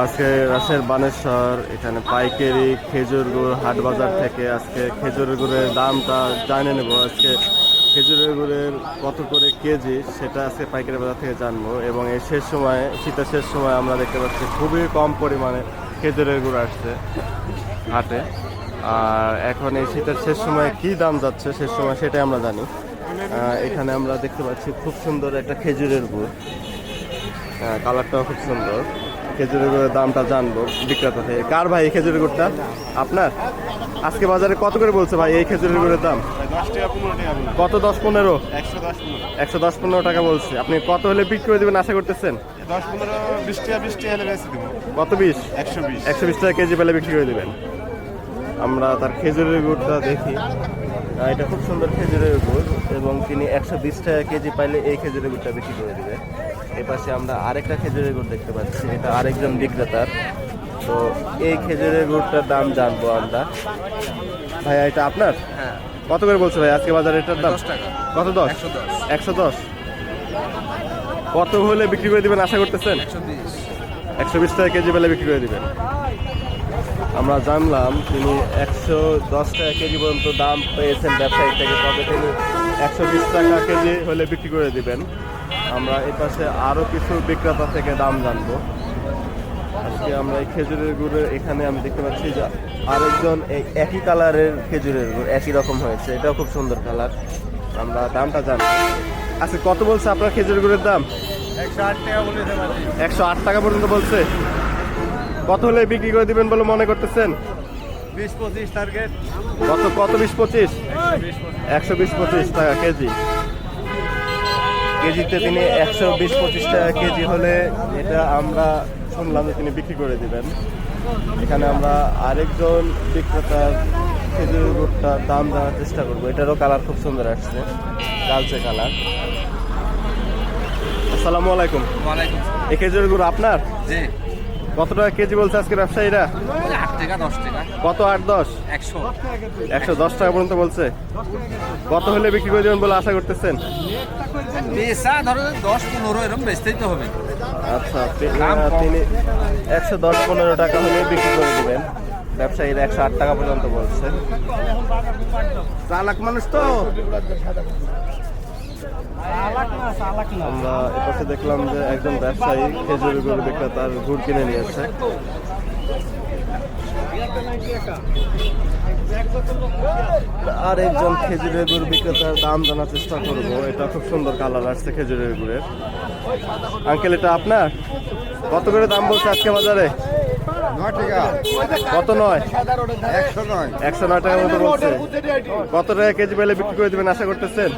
আজকে রাজশাহীর বানেশ্বর, এখানে পাইকারি, খেজুর গুড়, হাট বাজার থেকে আজকে খেজুরের গুড়ের দামটা জানে নেব। আজকে খেজুরের গুড়ের কত করে কেজি সেটা আজকে পাইকারি বাজার থেকে জানব এবং এই শেষ সময়, শীতের শেষ সময় আমরা দেখতে পাচ্ছি খুবই কম পরিমাণে খেজুরের গুড় আসছে হাটে। আর এখন এই শীতের শেষ সময় কি দাম যাচ্ছে, শেষ সময় সেটাই আমরা জানি। এখানে আমরা দেখতে পাচ্ছি খুব সুন্দর একটা খেজুরের গুড়। কালারটাও খুব সুন্দর। খেজুরের গুড়ের দামটা জানব, বিক্রেতা থেকে। কার ভাই এই খেজুরের গুড়টা? আপনার? আজকে বাজারে কত করে বলছে ভাই এই খেজুরের গুড়ের দাম? কত দশ পনেরো? একশো দশ পনেরো টাকা বলছে। আপনি কত হলে বিক্রি করে দেবেন আশা করতেছেন? কত বিশ? একশো বিশ টাকা কেজি পেলে বিক্রি করে দেবেন। আমরা তার খেজুরের গুড়টা দেখি। এটা খুব সুন্দর খেজুরের গুড় এবং তিনি একশো বিশ টাকা কেজি পাইলে এই খেজুরের গুড়টা বিক্রি করে দেবে। এই পাশে আমরা আরেকটা খেজুরের গুড় দেখতে পাচ্ছি এটা আরেকজন বিক্রেতার। তো এই খেজুরের গুড়টার দাম জানব আমরা। ভাইয়া এটা আপনার? হ্যাঁ। কত করে বলছে ভাই আজকে বাজারে এটার দাম? কত দশ? একশো দশ। কত হলে বিক্রি করে দিবেন আশা করতেছেন? একশো বিশ। টাকা কেজি বেলে বিক্রি করে দিবেন। আমরা জানলাম তিনি একশো দশ টাকা কেজি পর্যন্ত দাম পেয়েছেন ব্যবসায়ী থেকে তবে তিনি একশো বিশ টাকা কেজি হলে বিক্রি করে দিবেন। আমরা এই পাশে আরও কিছু বিক্রেতা থেকে দাম জানব। আজকে আমরা এই খেজুরের গুড়ের এখানে আমি দেখতে পাচ্ছি যে আরেকজন এই একই কালারের খেজুরের গুড় একই রকম হয়েছে। এটাও খুব সুন্দর কালার। আমরা দামটা জানব। আচ্ছা কত বলছে আপনার খেজুর গুড়ের দাম? একশো আট টাকা একশো আট টাকা পর্যন্ত বলছে। কত হলে বিক্রি করে দিবেন বলে মনে করতেছেন? বিশ পঁচিশ টার্গেট। কত কত বিশ পঁচিশ। একশো বিশ পঁচিশ টাকা কেজি। কেজিতে তিনি একশো বিশ পঁচিশ টাকা কেজি হলে এটা আমরা শুনলাম যে তিনি বিক্রি করে দিবেন। এখানে আমরা আরেকজন বিক্রেতার খেজুর গুড়টা দাম দেওয়ার চেষ্টা করব। এটারও কালার খুব সুন্দর আসছে কালচে কালার। আসসালামু আলাইকুম। এই খেজুর গুড় আপনার? জি। কত টাকা কেজি বলছে আজকে ব্যবসায়ীরা? কত আট দশ? একশো। দশ টাকা পর্যন্ত বলছে। কত হলে বিক্রি করে দেবেন বলে আশা করতেছেন? আচ্ছা তিনি একশো দশ পনেরো টাকা হলে বিক্রি করে দিবেন। ব্যবসায়ীরা একশো আট টাকা পর্যন্ত বলছে। চালাক মানুষ তো। আমরা এপাশে দেখলাম যে একজন ব্যবসায়ী খেজুর গুড় বিক্রেতার গুড় কিনে নিয়েছে। আর একজন খেজুরের গুড় বিক্রেতার দাম জানার চেষ্টা করব। এটা খুব সুন্দর কালার আসছে খেজুরের গুড়ের। আঙ্কেল এটা আপনার? কত করে দাম বলছে আজকে বাজারে? কত নয়? একশো নয়। একশো নয় টাকার মতো বলছে। কত টাকা কেজি পেলে বিক্রি করে দেবেন আশা করতেছেন?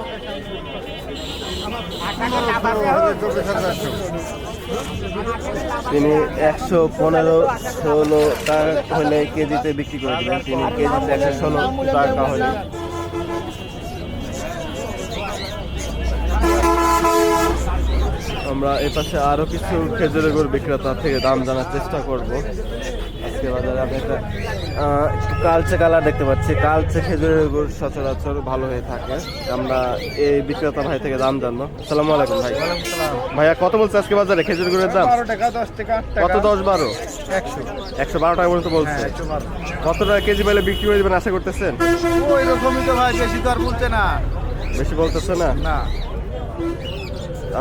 তিনি একশো পনেরো ষোলো টাকা হলে কেজিতে বিক্রি করে দেবেন তিনি কেজিতে একশো ষোলো টাকা হলে আমরা এ পাশে আরও কিছু খেজুরের গুড় বিক্রেতা থেকে দাম জানার চেষ্টা করব। আজকে বাজারে আমি একটা কালচে কালার দেখতে পাচ্ছি। কালচে খেজুরের গুড় সচরাচর ভালো হয়ে থাকে। আমরা এই বিক্রেতা ভাই থেকে দাম জানব। আসসালামু আলাইকুম ভাই। ভাইয়া কত বলছে আজকে বাজারে খেজুর গুড়ের দাম? কত দশ বারো? একশো। একশো বারো টাকা পর্যন্ত বলছে। হ্যাঁ কত টাকা কেজি পেলে বিক্রি করে দেবেন আশা করতেছেন? ওই রকমই তো ভাই বেশি তো আর বলছে না। বেশি বলতেছে না? না।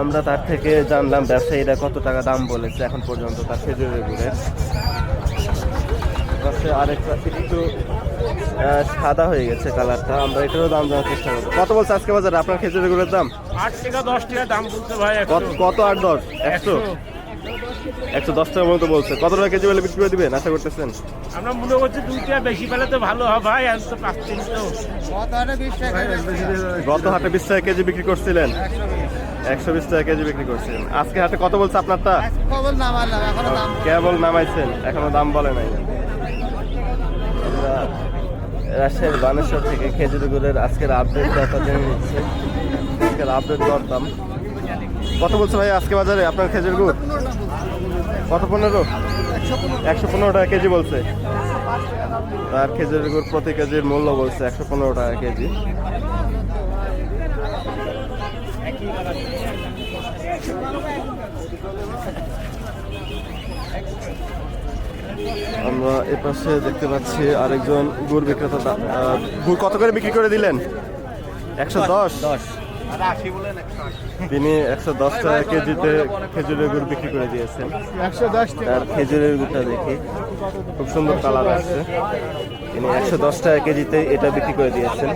আমরা তার থেকে জানলাম ব্যবসায়ীরা কত টাকা দাম বলেছে এখন পর্যন্ত তার খেজুরের গুড়ের। পাশে আরেকটা একটু সাদা হয়ে গেছে কালারটা আমরা এটারও দাম জানার চেষ্টা করব। কত বলছে আজকে বাজারে? আপনার খেজুরের গুড়ের দাম? আট টাকা দশ টাকা দাম বলতে ভাই কত কত আট দশ? একশো? একশো। দশ টাকার মতো বলছে। কত টাকা কেজি বলে বিক্রি করে দিবেন? আশা করতেছেন? আমরা মনে করছি দুই টাকা বেশি পেলে তো ভালো হয় ভাই আর তো পাচ্ছেন তো। গত হাটে বিশ টাকা কেজি বিক্রি করছিলেন। একশো বিশ টাকা কেজি বিক্রি করছিলেন আজকে হাটে কত বলছে আপনারটা? কেবল নামাইছেন এখনও দাম বলে নাই। রাজশাহীর বানেশ্বর থেকে খেজুরি গুড়ের আজকের আপডেট কথা জেনে নিচ্ছে। আজকের আপডেট করতাম কত বলছে ভাই আজকে বাজারে আপনার খেজুর গুড় কত পনেরো? একশো পনেরো টাকা কেজি বলছে। তার খেজুরের গুড় প্রতি কেজির মূল্য বলছে একশো পনেরো টাকা কেজি। আমরা এপাশে দেখতে পাচ্ছি আরেকজন গুড় বিক্রেতা কত করে বিক্রি করে দিলেন? একশো দশ? দশ। তিনি একশো দশ টাকা কেজিতে খেজুরের গুড় বিক্রি করে দিয়েছেন। একশো দশ তার খেজুরের গুড়টা দেখি। খুব সুন্দর কালার আসছে তিনি একশো দশ টাকা কেজিতে এটা বিক্রি করে দিয়েছেন।